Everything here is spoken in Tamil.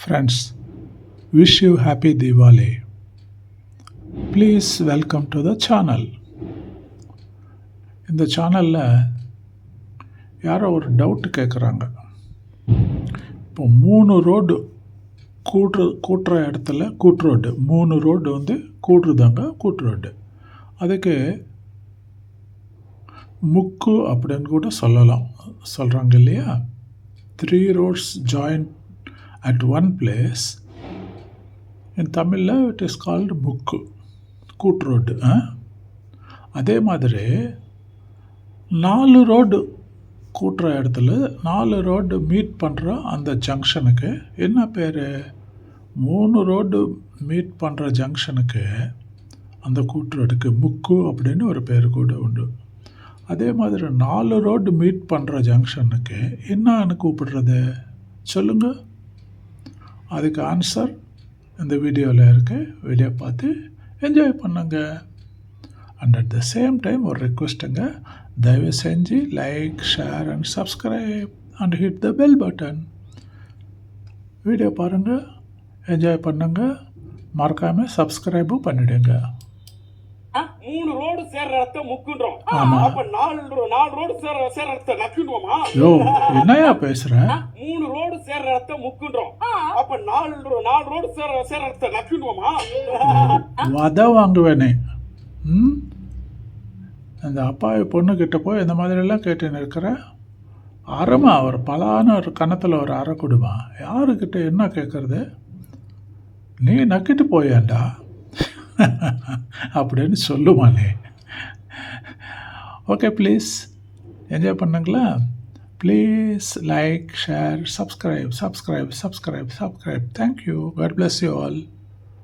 Friends wish you happy Deepavali please welcome to the channel இந்த சேனலில் யாரோ ஒரு டவுட் கேட்குறாங்க இப்போ மூணு ரோடு கூட்டுற கூட்டுற இடத்துல கூட்டு ரோடு மூணு ரோடு வந்து கூட்டுறதாங்க கூட்டு ரோடு அதுக்கு முக்கு அப்படின்னு கூட சொல்லலாம். சொல்கிறாங்க இல்லையா? Three roads join at one place என் தமிழில் இட் இஸ் கால்டு புக்கு கூட்டு ரோடு அதே மாதிரி நாலு ரோடு கூட்டுற இடத்துல நாலு ரோடு மீட் பண்ணுற அந்த ஜங்ஷனுக்கு என்ன பேர்? மூணு ரோடு மீட் பண்ணுற ஜங்ஷனுக்கு அந்த கூட்டு ரோடுக்கு முக்கு அப்படின்னு ஒரு பேர் கூட உண்டு. அதே மாதிரி நாலு ரோடு மீட் பண்ணுற ஜங்ஷனுக்கு என்னன்னு கூப்பிடுறது? சொல்லுங்கள் அதுக்கு ஆன்சர் இந்த வீடியோவில் இருக்கு. வீடியோ பார்த்து என்ஜாய் பண்ணுங்க. And at the same time ஒரு ரிக்வெஸ்ட்டுங்க தயவு செஞ்சு like share and subscribe and hit the bell button video பாருங்கள் என்ஜாய் பண்ணுங்க. மறக்காமல் சப்ஸ்கிரைபும் பண்ணிவிடுங்க மூணு ரோடு சேர்ற இடத்த முக்குன்றோம். அப்ப நாலு நாலு ரோடு சேர்ற சேர்ற இடத்த நக்கிடுவோமா யோ என்னையா பேசுகிற ஆ, மூணு ரோடு சேர்ற இடத்த முக்குன்றோம். அப்ப நாலு நாலு ரோடு சேர்ற சேர்ற இடத்த நக்கிடுவோமா வத வாங்குவேனே. ம்? அந்த அப்பாவி பொண்ணுக்கிட்ட போய் இந்த மாதிரிலாம் கேட்டுன்னு இருக்கிற? அறமா ஒரு பலான ஒரு கணத்தில் ஒரு அரை கொடுமா. யாருக்கிட்ட என்ன கேட்குறது நீ நக்கிட்டு போயாண்டா அப்படின்னு சொல்லுவானே ஓகே ப்ளீஸ் என்ஜாய் பண்ணுங்களா? Please like share subscribe subscribe subscribe subscribe thank you God bless you all